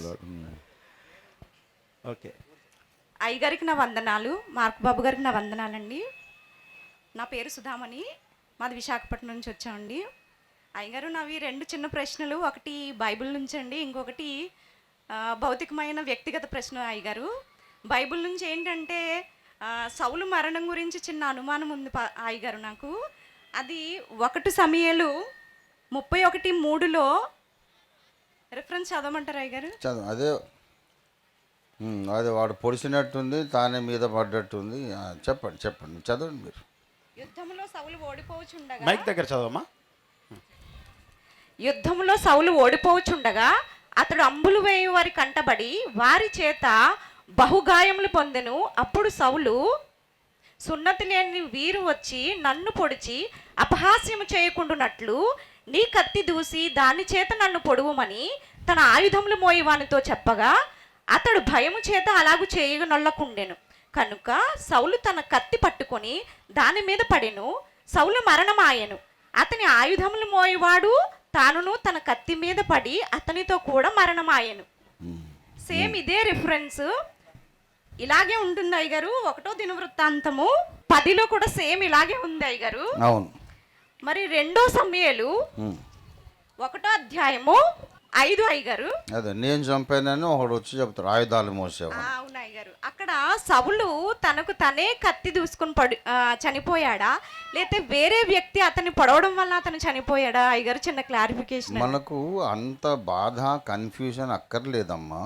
Mm. Okay అయ్యగారికి నా వందనాలు మార్క్ బాబు గారికి నా వందనాలండి. నా పేరు సుధామణి మాది విశాఖపట్నం నుంచి వచ్చామండి. అయ్యగారు నావి రెండు చిన్న ప్రశ్నలు ఒకటి బైబిల్ నుంచి అండి ఇంకొకటి భౌతికమైన వ్యక్తిగత ప్రశ్న అయ్యగారు. బైబిల్ నుంచి ఏంటంటే సౌలు మరణం గురించి చిన్న అనుమానం ఉంది అయ్యగారు నాకు. అది ఒకటి సమయాలు ముప్పై ఒకటి మూడులో రిఫరెన్స్ చదవమంటారా అయ్యగారు? చదువు అదే ఉమ్, అదే వాడు పొడిచినట్టుంది తానే మీద పడ్డట్టుంది. ఆ, చెప్పండి చెప్పండి చదవండి మీరు. యుద్ధంలో సౌలు ఓడిపోవచ్చుండగా? మైక్ దగ్గర చదవమ్మా. యుద్ధంలో సౌలు ఓడిపోవచ్చుండగా అతడు అంబులు వేయు వారి కంటబడి వారి చేత బహుగాయములు పొందెను. అప్పుడు సౌలు సున్నతి లేని వీరు వచ్చి నన్ను పొడిచి అపహాస్యము చేయకుండునట్లు నీ కత్తి దూసి దాని చేత నన్ను పొడువమని తన ఆయుధములు మోయవానితో చెప్పగా అతడు భయము చేత అలాగు చేయనొల్లకుండెను. కనుక సౌలు తన కత్తి పట్టుకొని దాని మీద పడెను. సౌలు మరణమాయెను. అతని ఆయుధములు మోయవాడు తానును తన కత్తి మీద పడి అతనితో కూడా మరణమాయెను. సేమ్ ఇదే రిఫరెన్స్. ఇలాగే ఉంటుంది అయ్యగారు ఒకటో దినవృత్తాంతము పదిలో కూడా సేమ్ ఇలాగే ఉంది అయ్యగారు. అవును. మరి రెండో సమయాలు. ఒకటో అధ్యాయము ఐదు అయ్యగారు. అదే నేను చంపానని ఒకడు వచ్చి చెప్తాడు ఆయుధాలు మోసేవాడు ఆ, అవును అయ్యగారు. అక్కడ సవులు తనకు తనే కత్తి దూసుకుని పడి చనిపోయాడా? లేకపోతే వేరే వ్యక్తి అతన్ని పొడవడం వల్ల అతను చనిపోయాడా? అయ్యగారు చిన్న క్లారిఫికేషన్ మనకు అంత బాధ కన్ఫ్యూజన్ అక్కర్లేదమ్మా.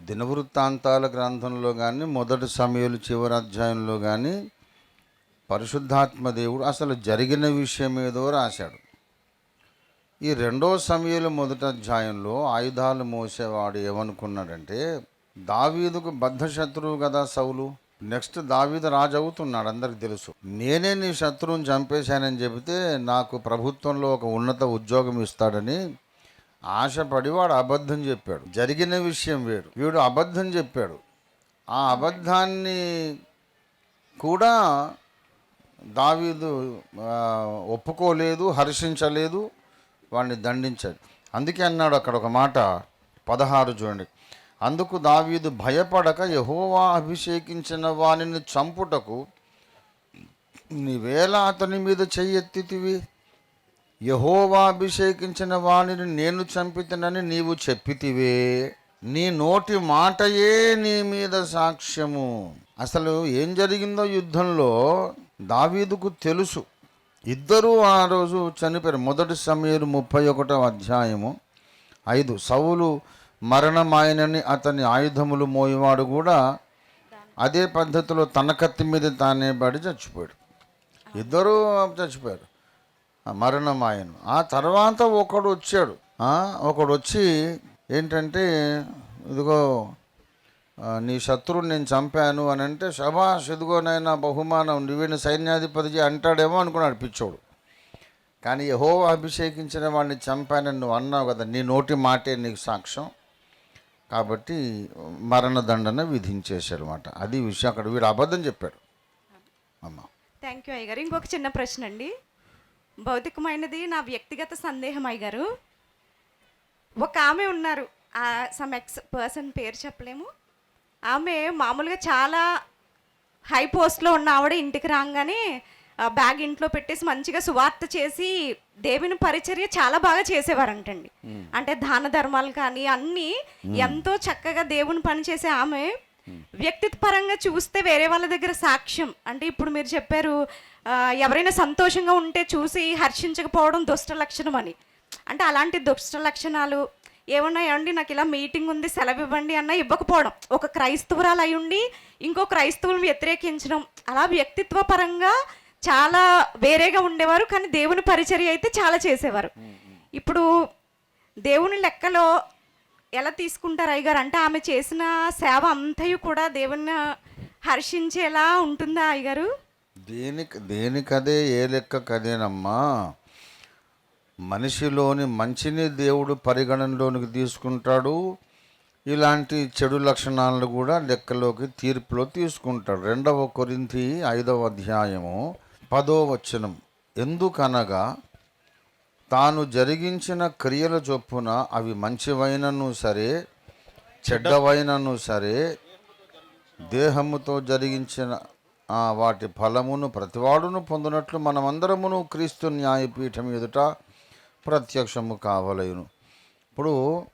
దినవృత్తాంతాల గ్రంథంలో కానీ మొదటి సమయాలు చివరి అధ్యాయంలో కానీ పరిశుద్ధాత్మ దేవుడు అసలు జరిగిన విషయం ఏదో రాశాడు. ఈ రెండో సమయంలో మొదటి అధ్యాయంలో ఆయుధాలు మోసేవాడు ఏమనుకున్నాడంటే దావీదుకు బద్ధ శత్రువు కదా సౌలు నెక్స్ట్ దావీదు రాజు అవుతున్నాడు అందరికి తెలుసు. నేనే నీ శత్రువుని చంపేశానని చెబితే నాకు ప్రభుత్వంలో ఒక ఉన్నత ఉద్యోగం ఇస్తాడని ఆశపడి వాడు అబద్ధం చెప్పాడు. జరిగిన విషయం వేడు వీడు అబద్ధం చెప్పాడు. ఆ అబద్ధాన్ని కూడా దావీదు ఒప్పుకోలేదు హర్షించలేదు వాడిని దండించాడు. అందుకే అన్నాడు అక్కడ ఒక మాట పదహారు చూడండి. అందుకు దావీదు భయపడక యహోవా అభిషేకించిన వానిని చంపుటకు నీవేళ అతని మీద చెయ్యెత్తితివి యహోవా అభిషేకించిన వాణిని నేను చంపితనని నీవు చెప్పితివే. నీ నోటి మాటయే నీ మీద సాక్ష్యము. అసలు ఏం జరిగిందో యుద్ధంలో దావీదుకు తెలుసు. ఇద్దరూ ఆ రోజు చనిపోయారు. మొదటి సమయంలో ముప్పై ఒకటో అధ్యాయము ఐదు. సౌలు మరణమాయనని అతని ఆయుధములు మోయేవాడు కూడా అదే పద్ధతిలో తన కత్తి మీద తానే పడి చచ్చిపోయాడు. ఇద్దరూ చచ్చిపోయారు. మరణం మరణమాయను. ఆ తర్వాత ఒకడు వచ్చాడు. ఒకడు వచ్చి ఏంటంటే ఇదిగో నీ శత్రువుని నేను చంపాను అని అంటే శభాష్ ఇదిగోనైనా బహుమానం నువ్వేని సైన్యాధిపతి అంటాడేమో అనుకున్నాడు పిచ్చోడు. కానీ యహో అభిషేకించిన వాడిని చంపానని నువ్వు అన్నావు కదా నీ నోటి మాటే నీకు సాక్ష్యం. కాబట్టి మరణదండన విధించేశారు అనమాట అది విషయం అక్కడ వీడు అబద్ధం చెప్పాడు. అమ్మ. థ్యాంక్ యూ అయ్యగారు. ఇంకొక చిన్న ప్రశ్న అండి. భౌతికమైనది నా వ్యక్తిగత సందేహం అయ్యగారు. ఒక ఆమె ఉన్నారు. సమ్ ఎక్స్ పర్సన్ పేరు చెప్పలేము. ఆమె మామూలుగా చాలా హై పోస్ట్లో ఉన్న ఆవిడ ఇంటికి రాగానే బ్యాగ్ ఇంట్లో పెట్టేసి మంచిగా సువార్త చేసి దేవుని పరిచర్య చాలా బాగా చేసేవారంటండి. అంటే దాన ధర్మాలు కానీ అన్నీ ఎంతో చక్కగా దేవుని పని చేసే ఆమె వ్యక్తిత్వ పరంగా చూస్తే వేరే వాళ్ళ దగ్గర సాక్ష్యం. అంటే ఇప్పుడు మీరు చెప్పారు ఎవరైనా సంతోషంగా ఉంటే చూసి హర్షించకపోవడం దుష్ట లక్షణం అని. అంటే అలాంటి దుష్ట లక్షణాలు ఏమన్నా ఏమండి నాకు ఇలా మీటింగ్ ఉంది సెలవు ఇవ్వండి అన్న ఇవ్వకపోవడం. ఒక క్రైస్తవురాలు అయి ఉండి ఇంకో క్రైస్తవులను వ్యతిరేకించడం. అలా వ్యక్తిత్వ పరంగా చాలా వేరేగా ఉండేవారు కానీ దేవుని పరిచర్య అయితే చాలా చేసేవారు. ఇప్పుడు దేవుని లెక్కలో ఎలా తీసుకుంటారు అయ్యగారు? అంటే ఆమె చేసిన సేవ అంతయు కూడా దేవుని హర్షించేలా ఉంటుందా అయ్యగారు? దేనికి దేనికదే ఏ లెక్క కదేనమ్మా మనిషిలోని మంచిని దేవుడు పరిగణనలోనికి తీసుకుంటాడు. ఇలాంటి చెడు లక్షణాలను కూడా లెక్కలోకి తీర్పులో తీసుకుంటాడు. రెండవ కొరింతి ఐదవ అధ్యాయము పదో వచనం. ఎందుకనగా తాను జరిగించిన క్రియల చొప్పున అవి మంచివైనను సరే చెడ్డవైనను సరే దేహముతో జరిగించిన వాటి ఫలమును ప్రతివాడును పొందినట్లు మనమందరమును క్రీస్తు న్యాయపీఠం ఎదుట ప్రత్యక్షము కావలేను ఇప్పుడు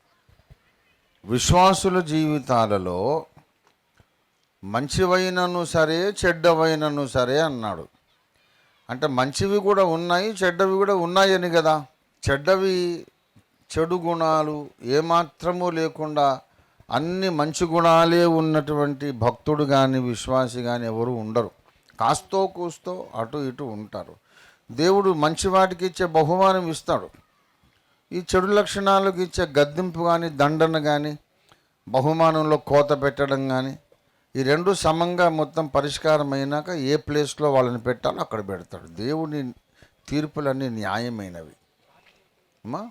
విశ్వాసుల జీవితాలలో మంచివైనను సరే చెడ్డవైనను సరే అన్నాడు. అంటే మంచివి కూడా ఉన్నాయి చెడ్డవి కూడా ఉన్నాయని కదా. చెడ్డవి చెడు గుణాలు ఏమాత్రము లేకుండా అన్ని మంచి గుణాలే ఉన్నటువంటి భక్తుడు కానీ విశ్వాసి కానీ ఎవరు ఉండరు. కాస్తో కూస్తో అటు ఇటు ఉంటారు. దేవుడు మంచి వాటికి ఇచ్చే బహుమానం ఇస్తాడు. ఈ చెడు లక్షణాలకు ఇచ్చే గద్దింపు కానీ దండన కానీ బహుమానంలో కోత పెట్టడం కానీ ఈ రెండు సమంగా మొత్తం పరిష్కారం అయినాక ఏ ప్లేస్లో వాళ్ళని పెట్టాలో అక్కడ పెడతాడు. దేవుని తీర్పులన్నీ న్యాయమైనవి. అమ్మా.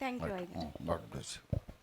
Thank you